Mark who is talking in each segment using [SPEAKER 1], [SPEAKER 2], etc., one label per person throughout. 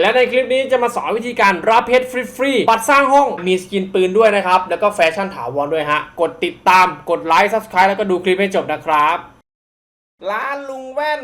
[SPEAKER 1] และในคลิปนี้จะมาสอนวิธีการรับเพชรฟรีๆ บัตรสร้างห้องมีสกินปืนด้วยนะครับ แล้วก็แฟชั่นถาวรด้วยฮะ กดติดตาม กดไลค์ Subscribe แล้วก็ดูคลิปให้จบนะครับ ร้านลุงแว่น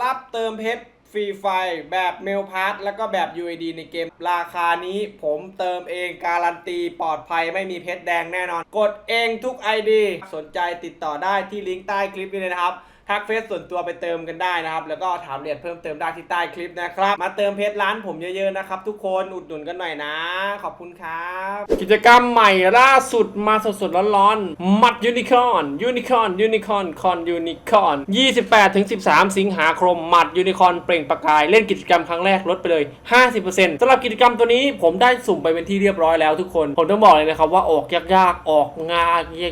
[SPEAKER 1] รับเติมเพชรฟรีไฟแบบเมลพาร์ทแล้วก็แบบ UID ในเกม ราคานี้ผมเติมเองการันตีปลอดภัยไม่มีเพชรแดงแน่นอน กดเองทุก ID สนใจติดต่อได้ที่ลิงก์ใต้คลิปนี้เลยนะครับ ทักเฟซส่วนตัวไปเติมกันได้นะครับ แล้วก็ถามเอียดเพิ่มเติมได้ที่ใต้คลิปนะครับ มาเติมเพชรร้านผมเยอะๆนะครับ ทุกคนอุดหนุนกันหน่อยนะ ขอบคุณครับ กิจกรรมใหม่ล่าสุดมาสดๆร้อนๆมัดยูนิคอนยูนิคอนยูนิคอนคอนยูนิคอน28ถึง13 สิงหาคมมัดยูนิคอนเปล่งประกายเล่นกิจกรรมครั้งแรกลดไปเลย 50%สำหรับกิจกรรมตัวนี้ผมได้สุ่มไปเป็นที่เรียบร้อยแล้วทุกคน ผมต้องบอกเลยนะครับว่าออกยากๆออกงา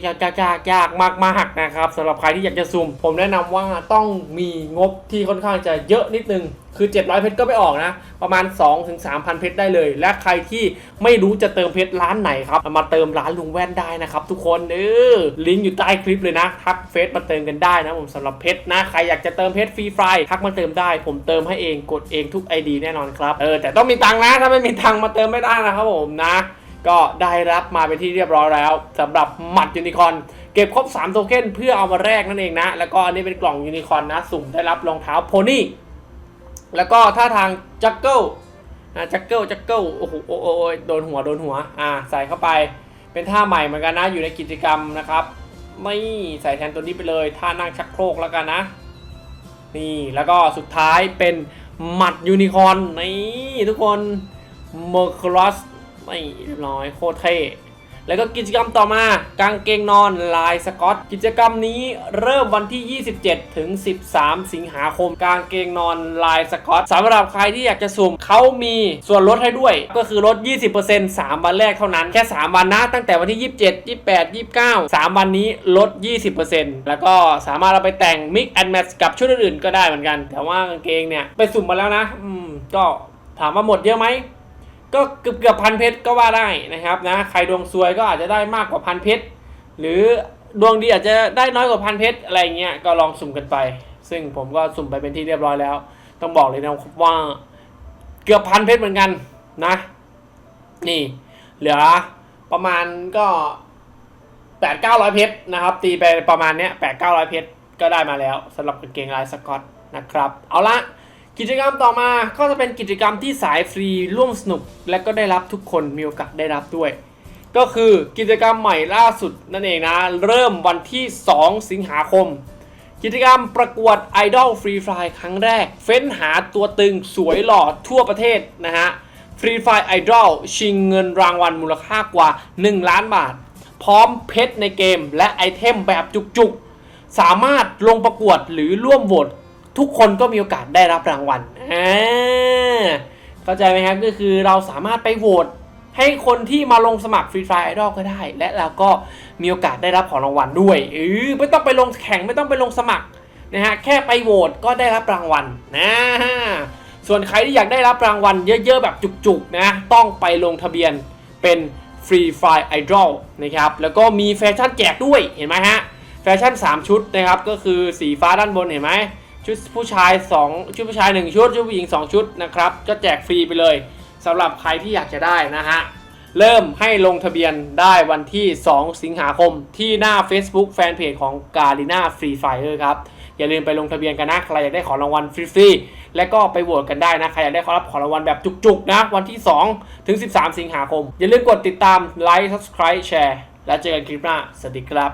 [SPEAKER 1] ยากๆยากๆยากมากๆนะครับสำหรับใครที่อยากจะสุ่มผมแนะนำว่าต้องมีงบที่ค่อนข้างจะเยอะนิดนึง คือ 700 เพชรก็ไม่ออกนะ ประมาณ 2-3,000ถึงเพชรได้เลย และใครที่ไม่รู้จะเติมเพชรร้านไหนครับ มาเติมร้านลุงแว่นได้นะครับ ทุกคนเออลิงก์อยู่ใต้คลิปเลยนะทักเฟซมาเติมกันได้นะผมสำหรับเพชรนะใครอยากจะเติมเพชรฟรีไฟทักมาเติมได้ ผมเติมให้เองกดเองทุก ID แน่นอนครับเออแต่ต้องมีตังค์นะถ้าไม่มีตังค์มาเติมไม่ได้นะครับผมนะ ก็ได้รับมาเป็นที่เรียบร้อยแล้วสำหรับหมัดยูนิคอน เก็บครบ 3 โทเค็นเพื่อเอามาแลกนั่นเองนะ แล้วก็อันนี้เป็นกล่องยูนิคอนนะ สุ่มได้รับรองเท้าโพนี่ แล้วก็ท่าทางจักเกิลนะจักเกิลจักเกิลโอ้โหโอ้โหโอ้โดนหัวโดนหัว อ่า ใส่เข้าไป เป็นท่าใหม่เหมือนกันนะ อยู่ในกิจกรรมนะครับ ไม่ใส่แทนตัวนี้ไปเลย ท่านั่งชักโครกแล้วกันนะ นี่ แล้วก็สุดท้ายเป็นหมัดยูนิคอนนี่ทุกคนเมอร์คลอสไม่เรียบร้อยโคตรเท่ แล้วก็กิจกรรมต่อมากางเกงนอนลายสกอต กิจกรรมนี้เริ่มวันที่ 27 ถึง 13 สิงหาคมกางเกงนอนลายสกอตสำหรับใครที่อยากจะสุ่มเขามีส่วนลดให้ด้วย ก็คือลด 20% 3 วันแรกเท่านั้นแค่ 3 วันนะ ตั้งแต่วันที่ 27 28 29 3 วันนี้ลด 20%แล้วก็สามารถเอาไปแต่ง mix and match กับชุดอื่นๆก็ได้เหมือนกัน แต่ว่ากางเกงเนี่ยไปสุ่มมาแล้วนะ อืมก็ถามว่าหมดเยอะไหม ก็เกือบเกือบพันเพชรก็ว่าได้นะครับนะใครดวงซวยก็อาจจะได้มากกว่าพันเพชรหรือดวงดีอาจจะได้น้อยกว่าพันเพชรอะไรเงี้ยก็ลองสุ่มกันไป ซึ่งผมก็สุ่มไปเป็นที่เรียบร้อยแล้ว ต้องบอกเลยนะว่าเกือบพันเพชรเหมือนกันนะ นี่ เหลือประมาณก็แปดเก้าร้อยเพชรนะครับ ตีไปประมาณเนี้ยแปดเก้าร้อยเพชรก็ได้มาแล้วสำหรับกางเกงลายสกอตนะครับ เอาละ กิจกรรมต่อมาก็จะเป็นกิจกรรมที่สายฟรีร่วมสนุก และก็ได้รับทุกคนมีโอกาสได้รับด้วย ก็คือกิจกรรมใหม่ล่าสุดนั่นเองนะ เริ่มวันที่ 2 สิงหาคม กิจกรรมประกวด Idol Free Fire ครั้งแรก เฟ้นหาตัวตึงสวยหล่อทั่วประเทศนะฮะ Free Fire Idol ชิงเงินรางวัลมูลค่ากว่า 1 ล้านบาท พร้อมเพชรในเกมและไอเทมแบบจุกๆ สามารถลงประกวดหรือร่วมโหวต ทุกคนก็มีโอกาสได้รับรางวัลอ่าเข้าใจไหมครับก็คือเราสามารถไปโหวตให้คนที่มาลงสมัคร Free Fire Idol ก็ได้ และเราก็มีโอกาสได้รับของรางวัลด้วยเออไม่ต้องไปลงแข่งไม่ต้องไปลงสมัครนะฮะแค่ไปโหวตก็ได้รับรางวัลนะส่วนใครที่อยากได้รับรางวัลเยอะๆ แบบจุกๆนะต้องไปลงทะเบียนเป็น Free Fire Idol นะครับแล้วก็มีแฟชั่นแจกด้วยเห็นไหมฮะแฟชั่น 3 ชุดนะครับก็คือสีฟ้าด้านบนเห็นไหม ชุดผู้ชาย 2 ชุดผู้ชาย 1 ชุด ชุดผู้หญิง 2 ชุดนะครับ ก็แจกฟรีไปเลยสำหรับใครที่อยากจะได้นะฮะ เริ่มให้ลงทะเบียนได้วันที่ 2 สิงหาคมที่หน้า Facebook Fanpage ของ g a r i n a Free Fire ครับ อย่าลืมไปลงทะเบียนกันนะ ใครอยากได้ของรางวัลฟรีๆ และก็ไปโหวตกันได้นะ ใครอยากได้ขอรับของรางวัลแบบจุกๆ นะ วันที่ 2 ถึง 13 สิงหาคม อย่าลืมกดติดตามไลค์ Subscribe แชร์ แล้วเจอกันคลิปหน้า สวัสดีครับ